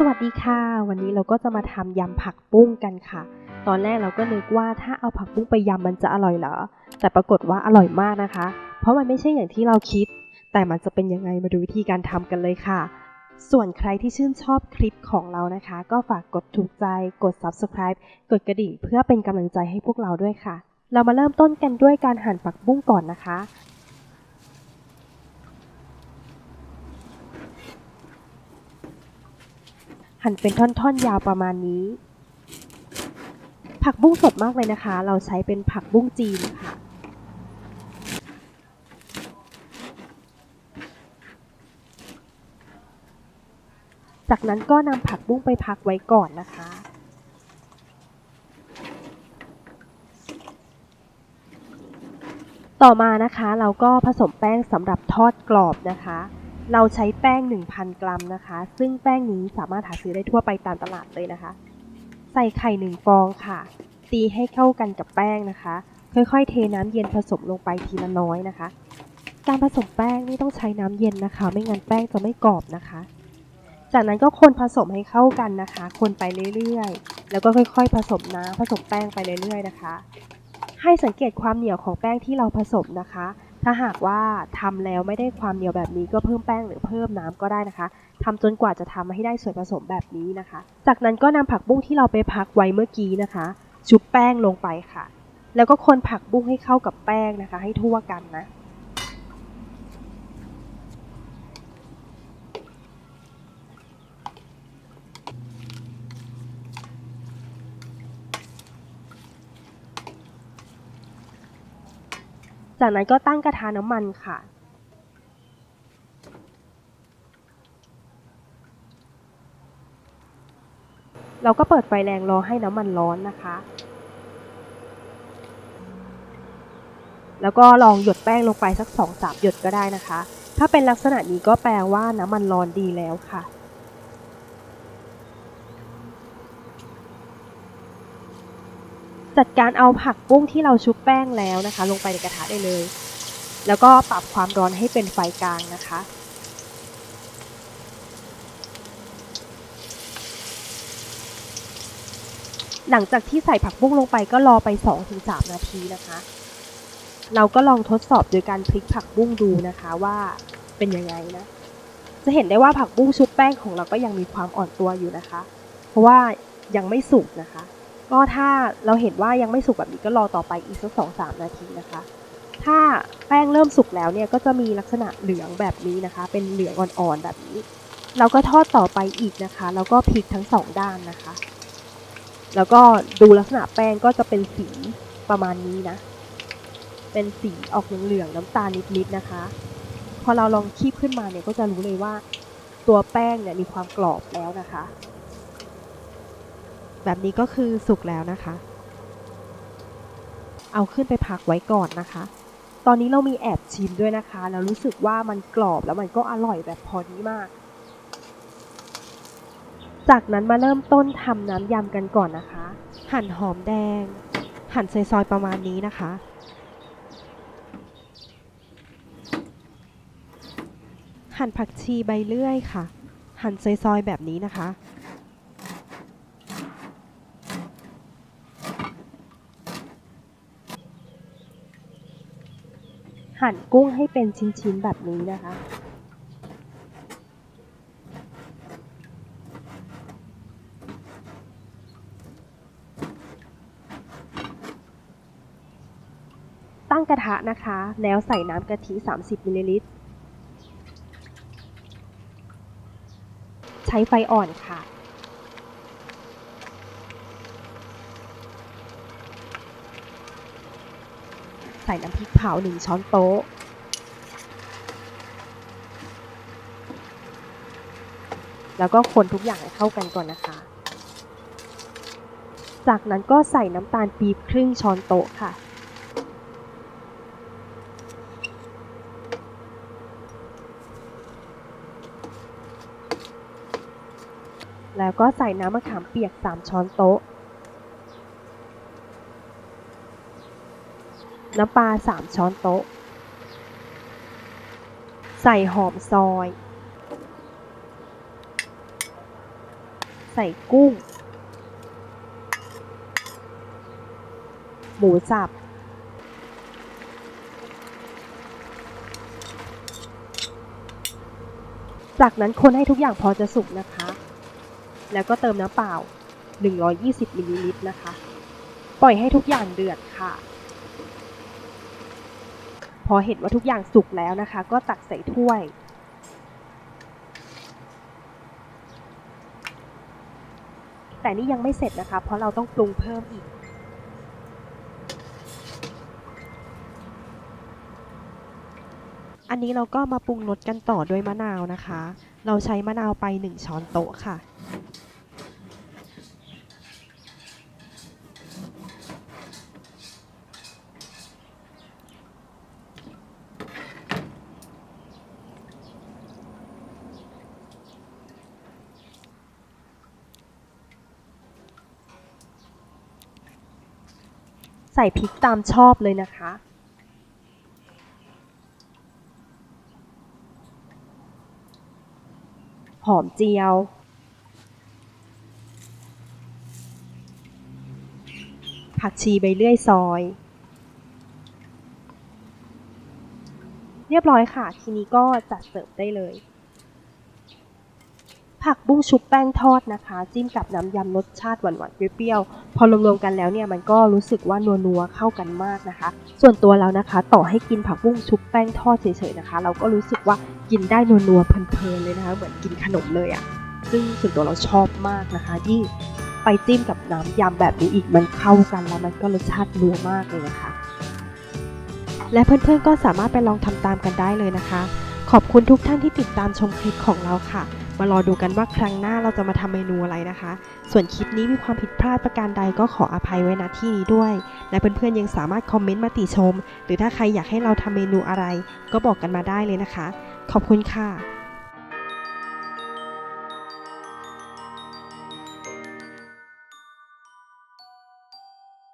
สวัสดีค่ะ วันนี้เราก็จะมาทำยำผักบุ้งกันค่ะ ตอนแรกเราก็นึกว่าถ้าเอาผักบุ้งไปยำมันจะอร่อยเหรอ แต่ปรากฏว่าอร่อยมากนะคะ เพราะมันไม่ใช่อย่างที่เราคิด แต่มันจะเป็นยังไงมาดูวิธีการทำกันเลยค่ะ ส่วนใครที่ชื่นชอบคลิปของเรานะคะ ก็ฝากกดถูกใจ กด subscribe กดกระดิ่งเพื่อเป็นกำลังใจให้พวกเราด้วยค่ะ เรามาเริ่มต้นกันด้วยการหั่นผักบุ้งก่อนนะคะ หั่นเป็นท่อนๆ ยาวประมาณนี้ ผักบุ้งสดมากเลยนะคะ เราใช้เป็นผักบุ้งจีนค่ะ จากนั้นก็นำผักบุ้งไปพักไว้ก่อนนะคะต่อมานะคะเราก็ผสมแป้งสำหรับทอดกรอบนะคะ เราใช้แป้ง 1,000 กรัมนะคะ ซึ่งแป้งนี้สามารถหาซื้อได้ทั่วไปตามตลาดเลยนะคะ ใส่ไข่หนึ่งฟองค่ะ ตีให้เข้ากันกับแป้งนะคะ ค่อยๆ เทน้ำเย็นผสมลงไปทีละน้อยนะคะ การผสมแป้งนี่ต้องใช้น้ำเย็นนะคะ ไม่งั้นแป้งจะไม่กรอบนะคะ จากนั้นก็คนผสมให้เข้ากันนะคะ คนไปเรื่อยๆ แล้วก็ค่อยๆ ผสมน้ำผสมแป้งไปเรื่อยๆ นะคะ ให้สังเกตความเหนียวของแป้งที่เราผสมนะคะ ถ้าหากว่าทำแล้วไม่ได้ความเหนียวแบบนี้ก็เพิ่มแป้งหรือเพิ่มน้ำก็ได้นะคะทำจนกว่าจะทำให้ได้ส่วนผสมแบบนี้นะคะ จากนั้นก็นำผักบุ้งที่เราไปพักไว้เมื่อกี้นะคะ ชุบแป้งลงไปค่ะ แล้วก็คนผักบุ้งให้เข้ากับแป้งนะคะ ให้ทั่วกันนะ จากนั้นก็ตั้งกระทะน้ำมันค่ะ เราก็เปิดไฟแรงรอให้น้ำมันร้อนนะคะ แล้วก็ลองหยดแป้งลงไปสักสองสามหยดก็ได้นะคะ ถ้าเป็นลักษณะนี้ก็แปลว่าน้ำมันร้อนดีแล้วค่ะ จัดการเอาผักบุ้งที่เราชุบแป้งแล้วนะคะ ลงไปในกระทะได้เลย แล้วก็ปรับความร้อนให้เป็นไฟกลางนะคะ หลังจากที่ใส่ผักบุ้งลงไปก็รอไป 2-3 นาทีนะคะ เราก็ลองทดสอบโดยการพลิกผักบุ้งดูนะคะว่าเป็นยังไงนะ จะเห็นได้ว่าผักบุ้งชุบแป้งของเราก็ยังมีความอ่อนตัวอยู่นะคะ เพราะว่ายังไม่สุกนะคะ ก็ถ้าเราเห็นว่ายังไม่สุกแบบนี้ก็รอต่อไปอีกสักสองสามนาทีนะคะ ถ้าแป้งเริ่มสุกแล้วเนี่ยก็จะมีลักษณะเหลืองแบบนี้นะคะ เป็นเหลืองอ่อนๆแบบนี้ เราก็ทอดต่อไปอีกนะคะ แล้วก็พลิกทั้งสองด้านนะคะ แล้วก็ดูลักษณะแป้งก็จะเป็นสีประมาณนี้นะ เป็นสีออกเหลืองๆน้ำตาลนิดๆนะคะ พอเราลองคีบขึ้นมาเนี่ยก็จะรู้เลยว่า ตัวแป้งเนี่ยมีความกรอบแล้วนะคะ แบบนี้ก็คือสุกแล้วนะคะ เอาขึ้นไปพักไว้ก่อนนะคะ ตอนนี้เรามีแอบชิมด้วยนะคะแล้วรู้สึกว่ามันกรอบแล้วมันก็อร่อยแบบพอดีมาก จากนั้นมาเริ่มต้นทำน้ำยำกันก่อนนะคะ หั่นหอมแดง หั่นซอยๆประมาณนี้นะคะหั่นผักชีใบเลื่อยค่ะ หั่นซอยๆแบบนี้นะคะ หั่นกุ้งให้เป็นชิ้นๆแบบนี้นะคะ ตั้งกระทะนะคะ แล้วใส่น้ำกะทิ 30มิลลิลิตร ใช้ไฟอ่อนค่ะ ส่น้ำพริกเผาหนึ่งช้อนโต๊ะ แล้วก็คนทุกอย่างให้เข้ากันก่อนนะคะ จากนั้นก็ใส่น้ำตาลปี๊บครึ่งช้อนโต๊ะค่ะ แล้วก็ใส่น้ำมะขามเปียก 3 ช้อนโต๊ะ น้ำปลา 3 ช้อนโต๊ะ ใส่หอมซอย ใส่กุ้ง หมูสับ จากนั้นคนให้ทุกอย่างพอจะสุกนะคะ แล้วก็เติมน้ำเปล่า 120มิลลิลิตรนะคะ ปล่อยให้ทุกอย่างเดือดค่ะ พอเห็นว่าทุกอย่างสุกแล้วนะคะ ก็ตักใส่ถ้วย แต่นี่ยังไม่เสร็จนะคะ เพราะเราต้องปรุงเพิ่มอีก อันนี้เราก็มาปรุงรสกันต่อด้วยมะนาวนะคะ เราใช้มะนาวไป 1 ช้อนโต๊ะค่ะ ส่พริกตามชอบเลยนะคะ หอมเจียว ผักชีใบเลื่อยซอย เรียบร้อยค่ะ ทีนี้ก็จัดเสิร์ฟได้เลย ผักบุ้งชุบแป้งทอดนะคะ จิ้มกับน้ำยำรสชาติหวานๆเปรี้ยวๆพอรวมๆกันแล้วเนี่ยมันก็รู้สึกว่านัวๆเข้ากันมากนะคะ ส่วนตัวแล้วนะคะ ต่อให้กินผักบุ้งชุบแป้งทอดเฉยๆนะคะ เราก็รู้สึกว่ากินได้นัวๆเพลินๆเลยนะคะ เหมือนกินขนมเลยอะ่ะซึ่งส่วนตัวเราชอบมากนะคะยิ่งไปจิ้มกับน้ำยำแบบนี้อีกมันเข้ากันแล้วมันก็รสชาตินัวมากเลยนะคะ และเพื่อนๆก็สามารถไปลองทำตามกันได้เลยนะคะ ขอบคุณทุกท่านที่ติดตามชมคลิปของเราค่ะ มารอดูกันว่าครั้งหน้าเราจะมาทำเมนูอะไรนะคะ ส่วนคลิปนี้มีความผิดพลาดประการใดก็ขออภัยไว้ณที่นี้ด้วย และเพื่อนๆยังสามารถคอมเมนต์มาติชม หรือถ้าใครอยากให้เราทำเมนูอะไร ก็บอกกันมาได้เลยนะคะ ขอบคุณค่ะ